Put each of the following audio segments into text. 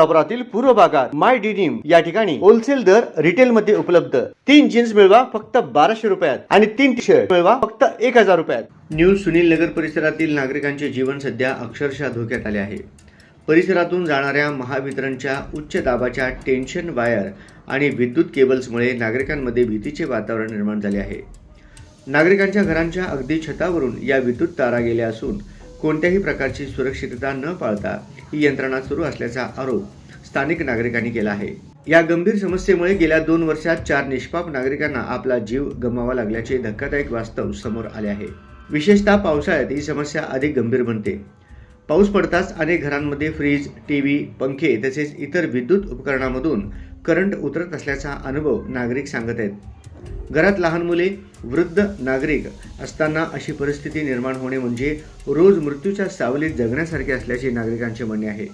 सोलापुरातील पूर्व भागात माय डिनिम या ठिकाणी होलसेल दर रिटेल मध्ये उपलब्ध. तीन जीन्स मिळवा फक्त बाराशे रुपयात आणि तीन टी शर्ट मिळवा फक्त एक हजार रुपयात. न्यू सुनील नगर परिसरातील नागरिकांचे जीवन सध्या अक्षरशः धोक्यात आले आहे. परिसरातून जाणाऱ्या महावितरणच्या उच्च दाबाच्या टेन्शन वायर आणि विद्युत केबल्समुळे नागरिकांमध्ये भीतीचे वातावरण निर्माण झाले आहे. नागरिकांच्या घरांच्या अगदी छतावरून या विद्युत तारा गेल्या असून कोणत्याही प्रकारची सुरक्षितता न पाळता ही यंत्रणा सुरू असल्याचा आरोप स्थानिक नागरिकांनी केला आहे. या गंभीर समस्येमुळे गेल्या दोन वर्षात चार निष्पाप नागरिकांना आपला जीव गमवावा लागल्याचे धक्कादायक वास्तव समोर आले आहे. विशेषतः पावसाळ्यात ही समस्या अधिक गंभीर बनते. पाऊस पडताच अनेक घरांमध्ये फ्रीज टीव्ही पंखे तसेच इतर विद्युत उपकरणामधून करंट उतरत असल्याचा अनुभव नागरिक सांगत आहेत. घरात लहान मुले वृद्ध नागरिक असताना अशी परिस्थिती निर्माण होणे म्हणजे रोज मृत्यूच्या सावलीत जगण्यासारखे असल्याचे नागरिकांचे म्हणणे आहे.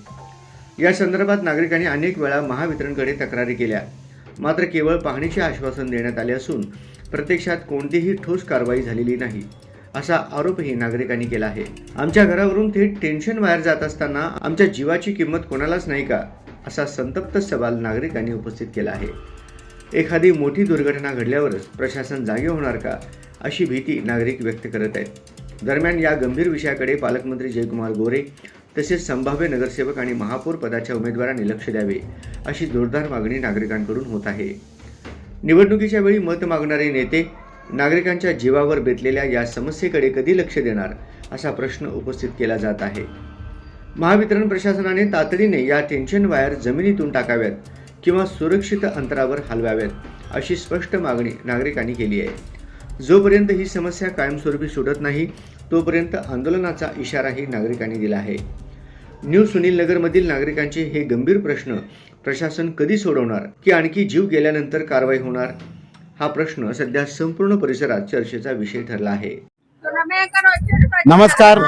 या संदर्भात नागरिकांनी अनेक वेळा महावितरणकडे तक्रारी केल्या. मात्र केवळ पाहणीचे आश्वासन देण्यात आले असून प्रत्यक्षात कोणतीही ठोस कारवाई झालेली नाही असा आरोपही नागरिकांनी केला आहे. आमच्या घरावरून थेट टेन्शन वायर जात असताना आमच्या जीवाची किंमत कोणालाच नाही का असा संतप्त सवाल नागरिकांनी उपस्थित केला आहे. एखादी मोठी दुर्घटना घडल्यावरच प्रशासन जागे होणार का अशी भीती नागरिक व्यक्त करत आहेत. दरम्यान या गंभीर विषयाकडे पालकमंत्री जयकुमार गोरे तसेच संभाव्य नगरसेवक आणि महापौर पदाच्या उमेदवारांनी लक्ष द्यावे अशी जोरदार मागणी नागरिकांकडून होत आहे. निवडणुकीच्या वेळी मत मागणारे नेते नागरिकांच्या जीवावर बेतलेल्या या समस्येकडे कधी लक्ष देणार असा प्रश्न उपस्थित केला जात आहे. महावितरण प्रशासनाने तातडीने या टेन्शन वायर जमिनीतून टाकाव्यात किंवा सुरक्षित अंतरावर हलवाव्यात अशी स्पष्ट मागणी नागरिकांनी केली आहे. जोपर्यंत ही समस्या कायमस्वरूपी सुटत नाही तोपर्यंत आंदोलनाचा इशाराही नागरिकांनी दिला आहे. न्यू सुनील नगरमधील नागरिकांचे हे गंभीर प्रश्न प्रशासन कधी सोडवणार? की आणखी जीव गेल्यानंतर कारवाई होणार? हा प्रश्न सध्या संपूर्ण परिसरात चर्चेचा विषय ठरला आहे. नमस्कार.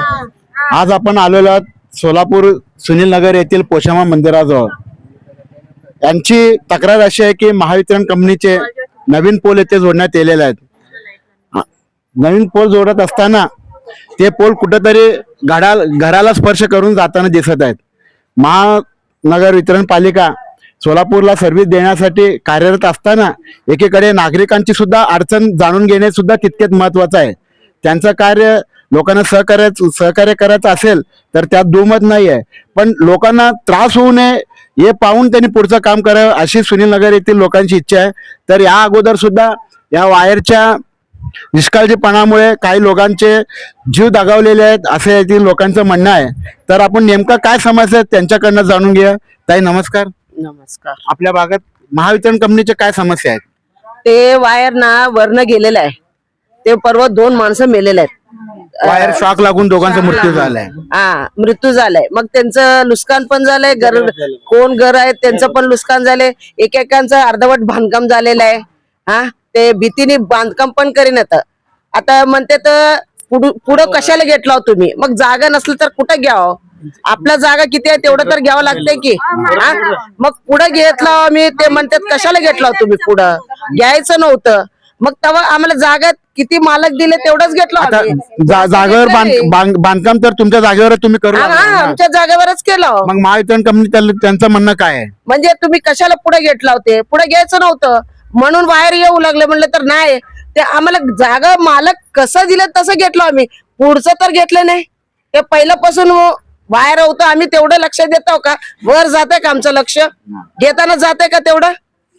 आज आपण आलेलो आहोत सोलापूर सुनील नगर येथील पोशामा मंदिराजवळ. यांची तक्रार अशी आहे की महावितरण कंपनीचे नवीन पोल येथे जोडण्यात येलेले आहेत. नवीन पोल जोडत असताना ते पोल कुठंतरी घडा घराला स्पर्श करून जाताना दिसत आहेत. महानगर वितरण पालिका सोलापूरला सर्व्हिस देण्यासाठी कार्यरत असताना एकीकडे नागरिकांची सुद्धा अडचण जाणून घेणे सुद्धा तितकेच महत्वाचं आहे. त्यांचं कार्य लोकांना सहकार्य सहकार्य करायचं असेल तर त्यात दुमत नाही आहे पण लोकांना त्रास होऊ नये हे पाहून त्यांनी पुढचं काम करावं अशी सुनील नगर येथील लोकांची इच्छा आहे. तर या अगोदर सुद्धा या वायरच्या निष्काळजीपणामुळे काही लोकांचे जीव दगावलेले आहेत असे येथील लोकांचं म्हणणं आहे. तर आपण नेमका काय समस्या आहेत त्यांच्याकडनं जाणून घेऊया. ताई नमस्कार. नमस्कार. आपल्या भागात महावितरण कंपनीच्या काय समस्या आहेत? ते वायर ना वरनं गेलेलं आहे. ते परवा दोन माणसं मेलेले आहेत. वायर शॉक लागून दोघांचा मृत्यू झालाय. हा मृत्यू झालाय. मग त्यांचं नुकसान पण झालंय घर कोण घर आहे त्यांचं पण नुकसान झालंय. एकेकांचं अर्धवट बांधकाम झालेलं आहे. हा ते भीतीने बांधकाम पण करीन आता आता म्हणते तर पुढं पुढं कशाला घेतला हो तुम्ही? मग जागा नसली तर कुठं घ्यावं? आपल्या जागा किती आहे तेवढं तर घ्यावं लागतंय की. हा? मग पुढं घेतला आम्ही ते म्हणतात कशाला घेतला हो तुम्ही पुढं? घ्यायचं नव्हतं. मग तेव्हा आम्हाला जागा किती मालक दिले तेवढंच घेतलं आता आम्ही. जा- जागेवर बांध- बांध- बांधकाम तर तुमच्या जागेवर तुम्ही करू लागला. ना. आमच्या जागेवरच केलं. मग महावितरण कंपनी त्याला- त्यांचं म्हणणं काय आहे? म्हणजे तुम्ही कशाला पुढे घेतला होते पुढे घ्यायचं नव्हतं. म्हणून बाहेर येऊ लागले म्हणलं तर नाही. ते आम्हाला जागा मालक कसं दिलं तसं घेतलं आम्ही. पुढचं तर घेतलं नाही. ते पहिल्यापासून बाहेर होतं आम्ही तेवढं लक्ष देतो का? वर जाते का आमचं लक्ष? घेताना जाते का तेवढं?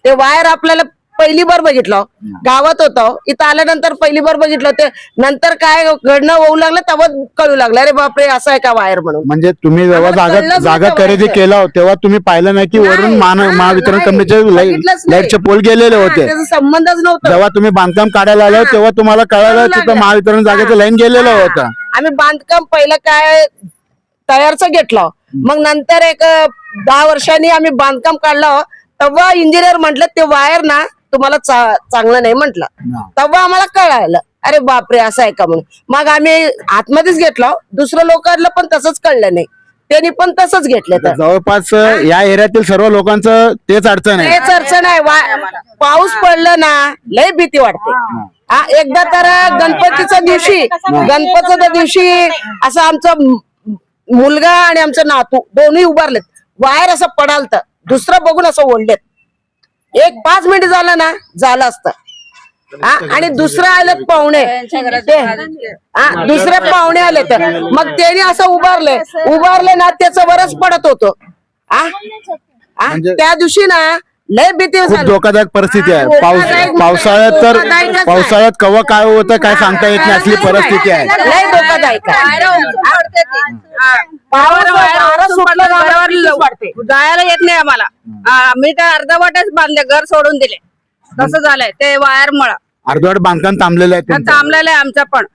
ते वायर आपल्याला पहिली बार बघितलं. गावात होतं. इथं आल्यानंतर पहिली बार बघितलं ते. नंतर काय घडणं होऊ लागलं तेव्हा कळू लागलं. अरे बापरे असं आहे का वायर म्हणून? म्हणजे तुम्ही जेव्हा जागा जागा खरेदी. केला तेव्हा तुम्ही पाहिलं नाही की वरून महावितरण कंपनीचे. लाईटचे पोल गेलेले होते. त्याचा संबंधच नव्हता. जेव्हा तुम्ही बांधकाम काढायला आले. तेव्हा तुम्हाला कळालं कळू तिथं. महावितरण जागेचं. लाईन गेलेलं. होतं. आम्ही बांधकाम पहिलं काय तयारच घेतलं. मग नंतर एक दहा वर्षांनी आम्ही बांधकाम काढलं. तेव्हा इंजिनियर म्हटलं ते वायर ना तुम्हाला चा- चांगलं नाही म्हटलं. तेव्हा आम्हाला कळायला अरे बापरे असं आहे का म्हणून. मग आम्ही आतमध्येच घेतलं. दुसऱ्या लोकांना पण तसंच कळलं नाही. त्यांनी पण तसंच घेतलं तर. जवळपास या एरियातील सर्व लोकांचं तेच अडचण आहे. तेच अडचण आहे. वा- पाऊस पडलं ना लय भीती वाटते. हा. एकदा तर गणपतीच्या दिवशी गणपतीच्या दिवशी असं आमचं मुलगा आणि आमचं नातू दोन्ही उभारलेत. बाहेर असं पडालत. दुसरं बघून असं ओढलेत. एक पाच मिनिट झालं ना झालं असतं. हा, आणि दुसरं आलेत पाहुणे. हा, दुसरे पाहुणे आले तर मग त्यांनी असं उभारले उभारले ना त्याचं वरच पडत होतो. हा? हा, म्हणजे- त्या दिवशी ना लय भीती खूप झाली धोकादायक परिस्थिती आहे पाऊस धोकादायक- पावसाळ्यात तर धोकादायकच आहे. पावसाळ्यात कवा काय होतं काय सांगता येत नाही असली परिस्थिती आहे लय धोकादायक आहे. वारं सुटलं. जायला येत नाही आम्हाला हा, मी तर अर्धवटच बांधले घर सोडून दिले तसं झालंय ते वायर मुळे अर्धवट बांधकाम थांबलेलं आहे तुमचं. थांबलेलं आहे आमचं पण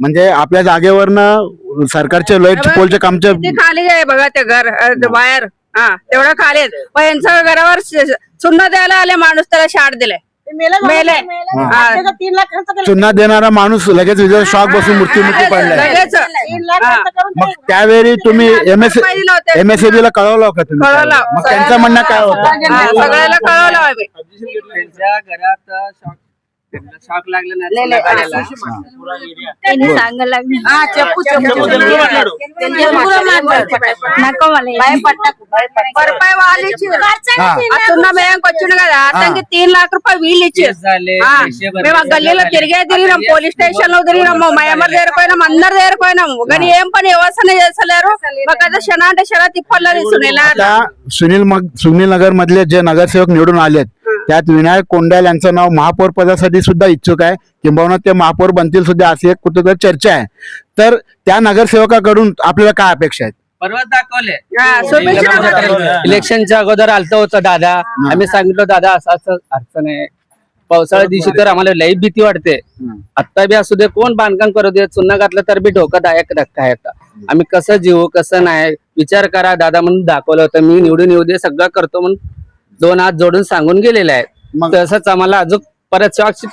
म्हणजे आपल्या जागेवरनं सरकारचे लाइट पोलचे कामचे किती खाली आहे बघा ते घर अ, ते वायर हा तेवढं खाली पण यांच्या घरावर चुन्हा द्यायला आले माणूस त्याला शाट दिले. मेले हा. चुन्हा देणारा माणूस लगेच विजय शॉक बसून मृत्यूमुखी पडलाय. लगेच. मग त्यावेळी तुम्ही एम एस पाहिजे नव्हते. एम एस ला कळवलं का तुम्ही कळवलं. मग त्यांचं म्हणणं काय होतं? हा, सगळ्याला कळवलं आम्ही. त्यांच्या घरात शॉक చెప్పు చెప్పు వచ్చిండు కదా అతనికి తీన్ లాఖ రూపాయలు వీళ్ళు ఇచ్చారు. మేము ఆ గల్లీలో తిరిగే తిరిగినాం పోలీస్ స్టేషన్లో తిరిగినాము మయమర్ చేరిపోయినాం అందరు చేరిపోయినాము కానీ ఏం పని వ్యవసాయం చేస్తలేరు. మాకైతే క్షణ అంటే క్షణ తిప్పలేదు సునీల్ సునీల్ నగర్ మధ్య मधले సేవకు నీడు నాలేదు त्यात विनायक कोंडाल यांचं नाव महापौर पदासाठी सुद्धा इच्छुक आहे. किंबहुना ते महापौर बनतील सुद्धा अशी एक कुठेतरी चर्चा आहे. तर त्या नगरसेवकाकडून आपल्याला काय अपेक्षा आहेत? दाखवले. हा. इलेक्शनच्या अगोदर आलतं होतं दादा. आम्ही सांगितलं दादा असं असं अडचण आहे. पावसाळ्या दिवशी तर आम्हाला लई भीती वाटते. आता बी असू दे कोण बांधकाम करू दे चुन्हा घातलं तर बी धोकादायक धक्का आहे आता. आम्ही कसं जीवू कसं नाही विचार करा दादा म्हणून दाखवलं होतं. मी निवडून येऊ दे सगळं करतो म्हणून दोन हात जोडून सांगून गेलेले आहेत. मग- तसंच आम्हाला अजून परत शॉक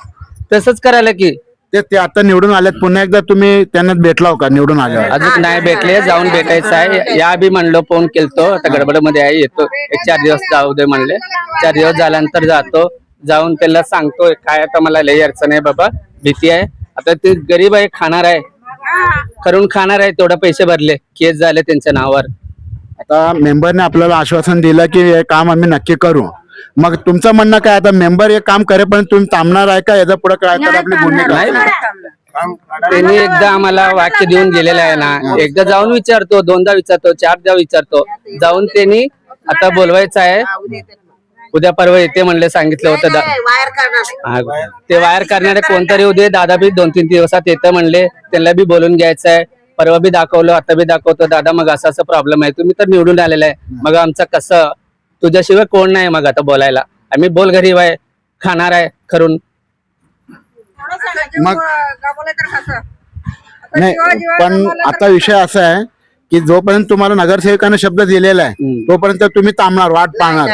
तसंच करायला की ते ते आता निवडून आलेत. पुन्हा एकदा तुम्ही त्यांना भेटला हो का निवडून आल्यावर? अजून नाही भेटले जाऊन भेटायचं आहे. या बी म्हणलो फोन केलतो. आता गडबडमध्ये आहे येतो. एक चार दिवस जाऊ दे म्हणले. चार दिवस झाल्यानंतर जातो. जाऊन त्याला सांगतो काय आता मला लई अडचण आहे बाबा भीती आहे. आता ते गरीब आहे खाणार आहे. करून खाणार आहे तेवढे पैसे भरले. केस झाले त्यांच्या नावावर. आता मेंबरने आपल्याला आश्वासन दिलं की हे काम आम्ही नक्की करू. मग तुमचं म्हणणं काय? आता मेंबर हे काम करेपर्यंत तुम्ही थांबणार आहे का? याचा पुढे काय तर आपली भूमिका? नाही त्यांनी एकदा आम्हाला वाक्य देऊन गेलेलं आहे ना. एकदा जाऊन विचारतो दोनदा विचारतो चारदा विचारतो. जाऊन त्यांनी आता बोलवायचं आहे. उद्या परवा येते म्हणले सांगितलं होतं दा- हा, ते वायर करणारे कोणतरी उद्या दादा बी दोन तीन दिवसात येतं म्हणले. त्यांना बी बोलून घ्यायचं आहे. परवा बी दाखवलं आता बी दाखवतो. दादा मग असं असं प्रॉब्लेम आहे. तुम्ही तर निवडून आलेला आहे. मग आमचं कसं? तुझ्याशिवाय कोण नाही मग आता बोलायला. आम्ही बोल गरीब आहे खाणार आहे खरून मग नाही पण आता विषय असा आहे की जोपर्यंत तुम्हाला नगरसेवकाने शब्द दिलेला आहे. तोपर्यंत तुम्ही थांबणार वाट पाहणार.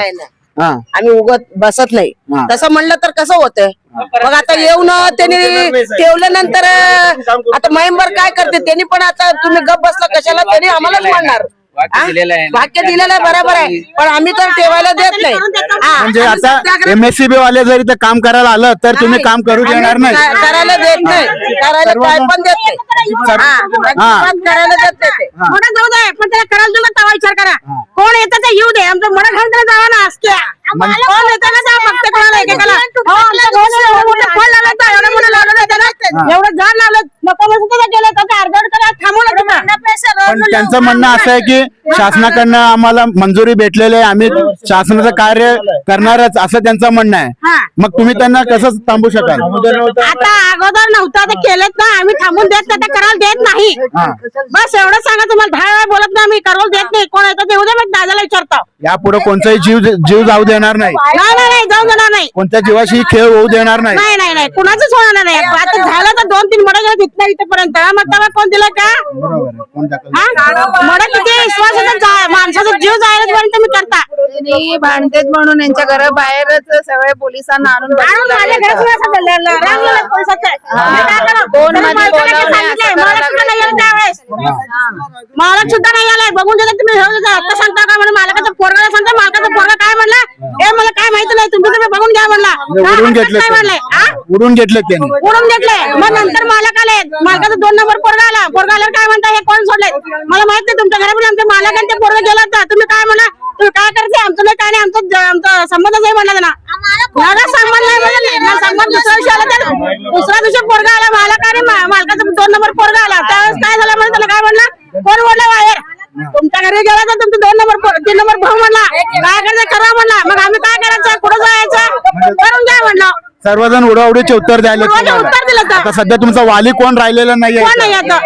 आम्ही उगत बसत नाही. तसं म्हणलं तर कसं होतंय? मग आता येऊन त्यांनी ठेवल्यानंतर आता मेंबर काय करते त्यांनी पण आता तुम्ही गप बसला कशाला? त्यांनी आम्हालाच म्हणणार. वाक्य दिलेलं आहे ना. वाक्य दिलेलं आहे बरोबर आहे. पण आम्ही तर ठेवायला देत नाही. हा. म्हणजे आता एमएससीबी वाले जरी ते काम करायला आलं तर तुम्ही काम करू देणार नाही. करायला देत नाही. करायला काय पण देत नाही. हा. अजिबात करायला देत नाही ते. मोठा जाऊ दे पण त्याला करायला दिला तेव्हा विचार करा. कोण येतं ते येऊ दे. आमचं मोठा घालून त्याला जावा ना असत्या. कोण येतं ना जा फक्त कोणाला एकेकाला? हो, आमच्या घराला एवढं मोठं फळ लावलं होतं, एवढं मोठं लावलं होतं त्यानं. एवढं झाड लावलं नको म्हणून त्याला गेलं तर ते अर्धवट करा थांबवलं तुम्हाला पण त्यांचं म्हणणं असं आहे की शासनाकडनं आम्हाला मंजुरी भेटलेली आहे आम्ही शासनाचं कार्य करणारच असं त्यांचं म्हणणं आहे. मग तुम्ही त्यांना कसं थांबू शकाल? आता अगोदर नव्हतं. आता केलेत ना आम्ही थांबून देत नाही आता करायला देत नाही. हा. बस एवढं सांगा तुम्हाला दहा वेळा बोलत नाही आम्ही करायला देत नाही कोण येतं ते उद्या मग दादाला विचारतो. यापुढे कोणताही जीव जीव जाऊ देणार नाही. नाही नाही नाही जाऊन देणार नाही. कोणत्या जीवाशी खेळ होऊ देणार नाही. नाही नाही नाही. कुणाचंच होणार नाही. आता झालं तर दोन तीन मडा गेलं तिथनं इथपर्यंत. मग तेव्हा कोण दिलं का? बरोबर आहे. हा? मडा किती विश्वासाचा जा- माणसाचा जीव जायला पर्यंत तुम्ही करता. भांडतेत म्हणून यांच्या घराबाहेरच सगळ्या पोलिसांना आणून आणून माझ्या घरात सुद्धा पोलिसाचं. मी काय? कोण त्याला मध्ये सांगितलंय, असं मला नाही त्यावेळेस. सुद्धा नाही आलाय बघून देता तुम्ही हे देता. आता सांगता का म्हणून? मालकाचं पोरगा सांगता? मालकाचं पोरगा काय म्हणला? हे मला काय माहिती नाही तुम्ही तुम्ही बघून घ्या म्हणला. काय उडून घेतले नाही हा? उडून घेतले त्यांनी. उडून घेतले. मग नंतर मालक आले. मालकाचा दोन नंबर पोरगा आला. पोरगा आल्यावर काय म्हणता हे कोण सोडले? मला माहीत नाही तुमच्या घरामध्ये आमच्या मालकांचे पोरगा गेला होता. तुम्ही काय म्हणा? तुम्ही काय करायचं? आमचं नाही काय नाही आमचं ज- आमचा संबंधच नाही म्हणला त्यांना माझा संबंध नाही म्हणले. ना संबंध दुसऱ्या दिवशी आला तर दुसऱ्या दिवशी पोरगा आला मालक आणि मा- मालकाचा दोन नंबर पोरगा आला. त्यावेळेस काय झालं म्हणजे त्याला काय म्हणला? कोण बोलला बाहेर? तुमच्या घरी गेला तर तुमचं दोन नंबर तीन नंबर भाऊ म्हणला काय करायचं करा म्हणला. मग आम्ही काय करायचं? कुठं जायचं? करून घ्या म्हणलं. सर्वजण उडवडीचे उत्तर द्यायला उत्तर दिलं. आता सध्या तुमचा वाली कोण राहिलेला नाहीये कोण नाही आता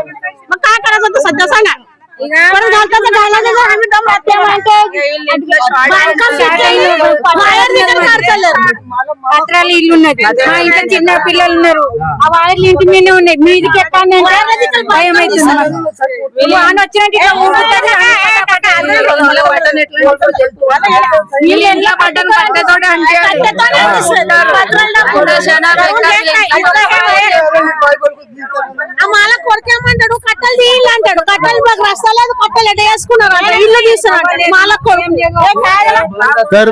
मग काय करायचं सध्या सांगा. परत घालताचं घालायचं जर आम्ही दम राहते म्हणतो. बांधकाम सुद्धा बाहेर निघून काढतालं. పత్రాలు ఇల్లు ఉన్నది మా ఇంట్లో చిన్న పిల్లలు ఉన్నారు ఆ వైర్లు ఇంటి మీదనే ఉన్నాయి మీదికి ఎక్కానంటే భయం అవుతుంది వీళ్ళు వాన వచ్చినట్టు ఇట్లా ఊగుతుంది. వీళ్ళు ఎట్లా పడ్డాను కట్టెతోటి అంటే కట్టెతోనే వస్తుంది. పత్రాలు డబ్బులు. ఆ మాల కొడుకేమంటాడు కట్టలు తీయాలి అంటాడు కట్టలు మాకు రస్తాలేదు కట్టలు ఎట్ట వేసుకున్నారు అంటే ఇల్లు తీస్తున్నారు మాల కొడుకు ఏ కాయలా? तर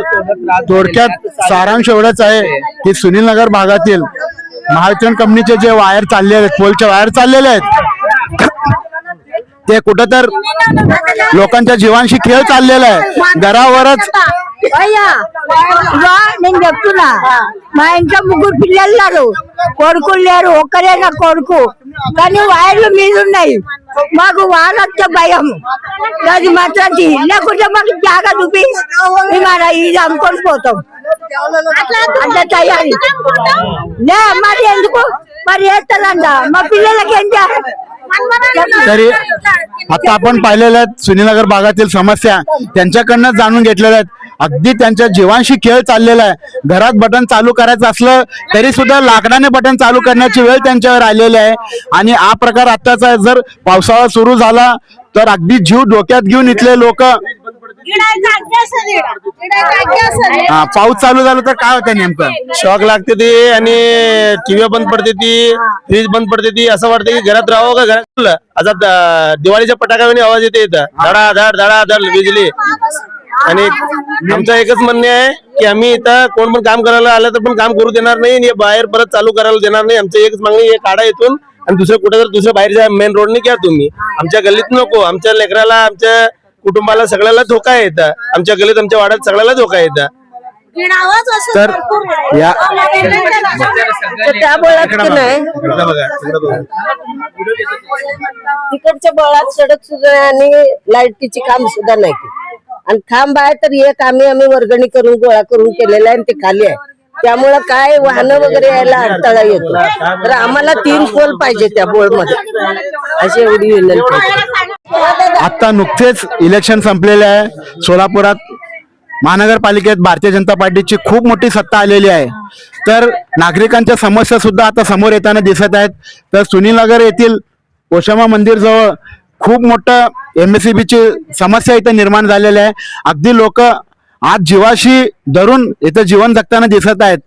थोडक्यात सारांश एवढंच आहे की सुनील नगर भागातील महावितरण कंपनीचे जे वायर चालले आहेत पोलचे वायर चाललेले आहेत ते कुठं तर लोकांच्या जीवांशी खेळ चाललेला आहे घरावरच అయ్యా ఇగో నేను చెప్తున్నా మా ఇంట్లో ముగ్గురు పిల్లలు ఉన్నారు కొడుకులు లేరు ఒక్కరే నా కొడుకు కానీ వైర్లు మీద ఉన్నాయి మాకు వానొచ్చే భయం అది మాత్రం తీ. లేకుంటే మాకు జాగా చూపి మేము ఆడ ఇది అమ్ముకొని పోతాం అట్లా తయారీ లే మరి ఎందుకు మరి వేస్తానంట మా పిల్లలకి ఏం చేయాలి तरी आता आपण पाहिलेल्या आहेत सुनीलनगर भागातील समस्या त्यांच्याकडनं जाणून घेतलेल्या आहेत अगदी त्यांच्या जीवांशी खेळ चाललेला आहे. घरात बटन चालू करायचं असलं तरी सुद्धा लाकडाने बटन चालू करण्याची वेळ त्यांच्यावर आलेली आहे. आणि हा प्रकार आत्ताचा जर पावसाळा सुरू झाला तर अगदी जीव डोक्यात घेऊन इथले लोक हा पाऊस चालू झाला तर काय होतं नेमकं? शॉक लागते ती आणि टीव्ही बंद पडते ती फ्रीज बंद पडते ती. असं वाटतं की घरात राहावं का घरात? आता दिवाळीच्या पटाकाने आवाज येते इथं. धडा धड धडा धड विजली आणि आमचं एकच म्हणणे आहे की आम्ही इथं कोण पण काम करायला आलं तर पण काम करू देणार नाही आणि बाहेर परत चालू करायला देणार नाही आमचं एकच मागणी आहे, काढा इथून आणि दुसरं कुठे जर दुसऱ्या बाहेरच्या मेन रोडने घ्या तुम्ही आमच्या गल्लीत नको आमच्या लेकराला आमच्या कुटुंबाला सगळ्याला धोका येतं आमच्या गल्लीत आमच्या वाड्यात सगळ्याला धोका येतं तर या तर त्या बळात की नाही तिकडच्या बळात सडक सुद्धा आणि लाईटीची काम सुद्धा नाही आणि खांब आहे तर एक आम्ही आम्ही वर्गणी करून गोळा करून केलेला आहे आणि ते खाली आहे. त्यामुळं काय वाहनं वगैरे यायला अडथळा येतो. तर आम्हाला तीन पोल पाहिजे त्या बोळमध्ये अशी एवढी विनंती आहे. आता नुकतेच इलेक्शन संपलेले आहे. सोलापुरात महानगरपालिकेत भारतीय जनता पार्टीची खूप मोठी सत्ता आलेली आहे. तर नागरिकांच्या समस्या सुद्धा आता समोर येताना दिसत आहेत. तर सुनीलनगर येथील ओशामा मंदिर जवळ खूप मोठं एम एस सी बीची समस्या इथं निर्माण झालेली आहे. अगदी लोक आज जीवाशी धरून इथं जीवन जगताना दिसत आहेत.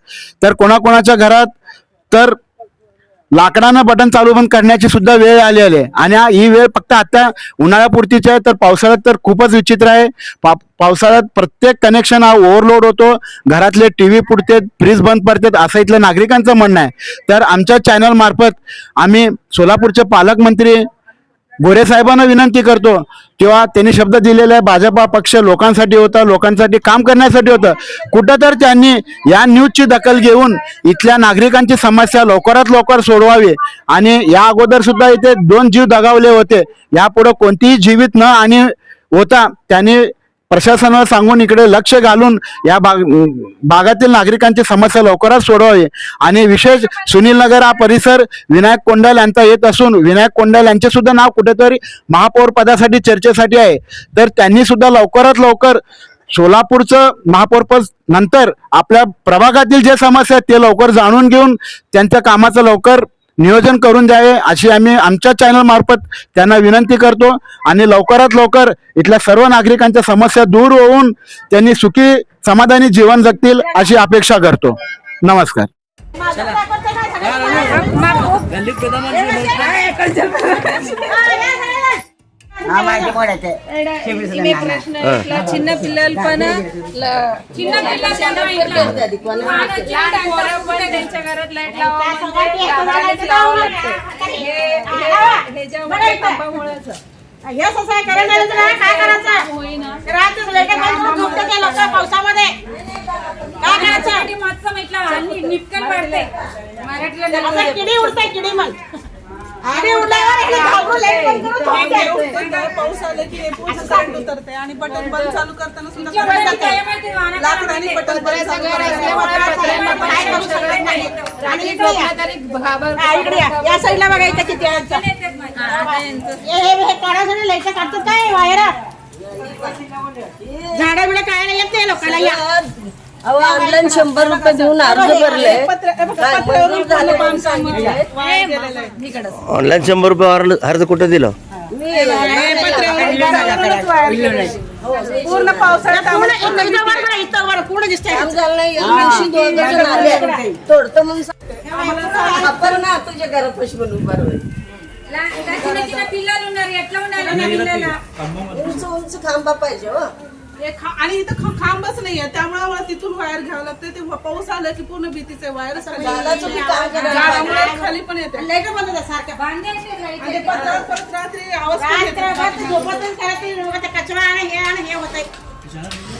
तर कोणाकोणाच्या घरात तर लाकडानं बटन चालू बंद करण्याची सुद्धा वेळ आलेली आहे. आणि ही वेळ फक्त आता उन्हाळ्यापुरतीची आहे तर पावसाळ्यात तर खूपच विचित्र आहे. पा पावसाळ्यात प्रत्येक कनेक्शन हा ओव्हरलोड होतो. घरातले टी व्ही पुरतेत फ्रीज बंद पडतात असं इथलं नागरिकांचं म्हणणं आहे. तर आमच्या चॅनलमार्फत आम्ही सोलापूरचे पालकमंत्री गोरे साहेबांना विनंती करतो. तेव्हा त्यांनी शब्द दिलेला आहे भाजपा पक्ष लोकांसाठी होता लोकांसाठी काम करण्यासाठी होतं. कुठं तर त्यांनी या न्यूजची दखल घेऊन इथल्या नागरिकांची समस्या लवकरात लवकर सोडवावी. आणि या अगोदर सुद्धा इथे दोन जीव दगावले होते. यापुढे कोणतीही जीवित न आणि होता त्यांनी प्रशासनाला सांगून इकडे लक्ष घालून या भाग भागातील नागरिकांची समस्या लवकरात सोडवावी. आणि विशेष सुनील नगर हा परिसर विनायक कोंडाल यांचा येत असून विनायक कोंडाल यांचे सुद्धा नाव कुठेतरी महापौर पदासाठी चर्चेसाठी आहे. तर त्यांनी सुद्धा लवकरात लवकर सोलापूरचं महापौरपद नंतर आपल्या प्रभागातील जे समस्या आहेत ते लवकर जाणून घेऊन त्यांच्या कामाचं लवकर नियोजन करून द्यावे अशी आम्ही आमच्या चॅनल मार्फत त्यांना विनंती करतो. आणि लवकरात लवकर इथल्या सर्व नागरिकांच्या समस्या दूर होऊन त्यांनी सुखी समाधानी जीवन जगतील अशी अपेक्षा करतो. नमस्कार. ఇట్లా చిన్న పిల్లలు పైన ల- చిన్న పిల్లలు हे असं आहे, करायला लागलं तर काय करायचं रात्री लेटे बंद झोपते ते लोक पावसामध्ये काय करायचं असं किडी उडते किडी मग पाऊस आले की पूर्ण उतरते आणि बटन बंद चालू करताना सुद्धा बटन बंद चालू करायचं. या. साईडला बघायचं किती. हे काढायचं लाइट काढतात काय वायर? झाडं बिडं काय नाही येत नाही लोकांना या. अहो ऑनलाईन शंभर रुपये देऊन अर्ज भरले. हे काय मंजूर झाले? म्हणून सांगितलं. ऑनलाईन शंभर रुपये अर्ज कुठे दिलं? पूर्ण पावसाळ्यात पूर्ण काम झालं नाही. या दिवशी दोन जण आले. तोडतो म्हणून सांग- आपण ना तुझ्या घरापाशी म्हणून बरोबर उंच उंच खांबा पाहिजे हो हे. आणि इथं खा- खांबच नाहीये. त्यामुळे आम्हाला तिथून वायर घ्यावं लागतं ते पाऊस आलं की पूर्ण भीतीचे वायर खाली पण येते. लाइट बंद सारख्या. परत रात्री आवाज कचरा आणि हे आणि हे कसं आहे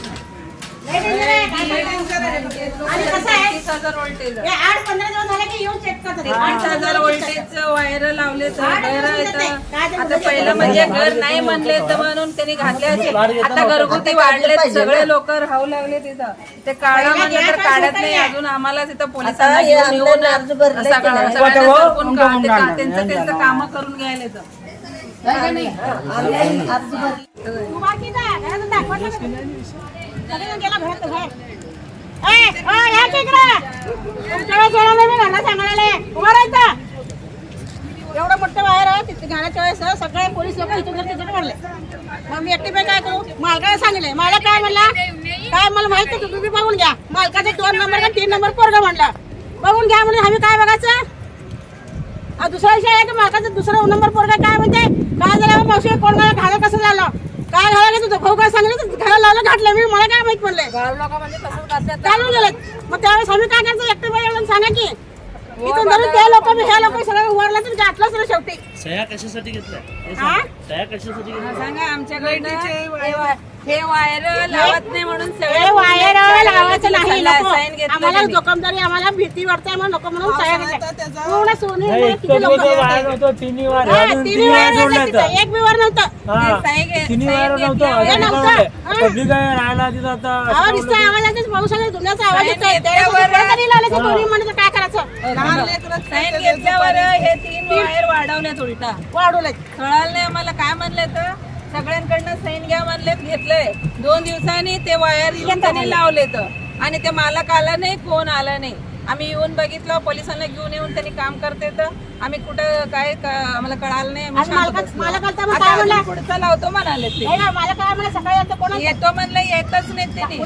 आठ पंधरा दिवस झाले की येऊन चेक करतात. आठ हजार व्होल्टेज वायर लावले तर आठ घर दिवस येतं. येते. काय ते आता? पहिलं म्हणजे घर नाही म्हणले तर म्हणून त्यांनी घातले असेल आता घरगुती वाढले सगळे लोक राहू लागले तिथं. ते काढा म्हणलं तर काढत नाही अजून आम्हाला तिथं पोलिसांना त्यांचं त्यांचं काम करून घ्यायला येतं. या सांगायला. एवढं मोठं बाहेर तिथे घालायच्या वेळेस सगळे पोलीस लोक इथून म्हणले मग मी एकटी काय करू? मालकाला सांगितले मला काय म्हणला? काय मला माहीत होतं तुम्ही बघून घ्या. मालकाचे दोन नंबर का तीन नंबर पोरगा म्हणला. बघून घ्या म्हणून आम्ही काय बघायचं? दुसरा विषय आहे की? मालकाचा दुसरा नंबर पोरगा काय म्हणते? काय झालं? मावशी कोण मला कसं झालं? काय घाला तुझं भाऊ काय सांगितलं घाला लावलं घातलं. मी मला काय माहीत म्हणले घालून गेले मग त्यावेळेस आम्ही काय करायचं? एकटे बाई सांगा की. इथून धरून ते लोक हे लोक सगळं उभारला तर घातलंच ना शेवटी. सह्या कशासाठी घेतल्या? हा? सह्या कशासाठी सांगा हे वायर लावत नाही म्हणून सगळे हे वायर लावायचं नाही नको. आम्हाला. जोखमदारी आम्हाला भीती वाटते म्हणून नको म्हणून सह्या घेतल्या. पूर्ण सोनी किती लोकं होते. हा, तिन्ही वायर तिथं. एक बी वायर नव्हतं साई घे- तिन्ही साईन वायर घेतल्यावर- नव्हतं नव्हतं हा. पब्लिक आहे राहायला तिथं आता नुसता आवाज येतोच, पावसाळ्यात धुण्याचा आवाज येतोय. साईन त्यावेळेस घेतल्यावर- कुठं तरी लावलं तर दोन्ही म्हणायचं काय करायचं साईन घेतल्यावर हे तीन वायर वाढवल्यात उलटा वाढवलंय कळालं नाही आम्हाला काय म्हणले तर सगळ्यांकडनं सैन घ्या म्हणलेत घेतलंय. दोन दिवसांनी ते वायर येऊन त्यांनी लावलेत. आणि ते मालक आला नाही कोण आला नाही. आम्ही येऊन बघितलं पोलिसांना घेऊन येऊन त्यांनी काम करते तर आम्ही कुठं काय आम्हाला कळालं नाही आम्ही पुढचा लावतो म्हणाले ते. येतो म्हणलं येतच नाही ते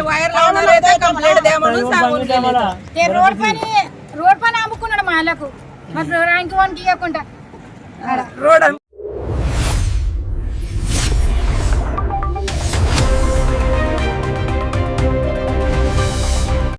वायर लावणार आहे तर द्या म्हणून सांगून रोड पण रोड पण अमुक मालक. మరి ర్యాంక్ వన్కి ఇవ్వకుండా రోడ్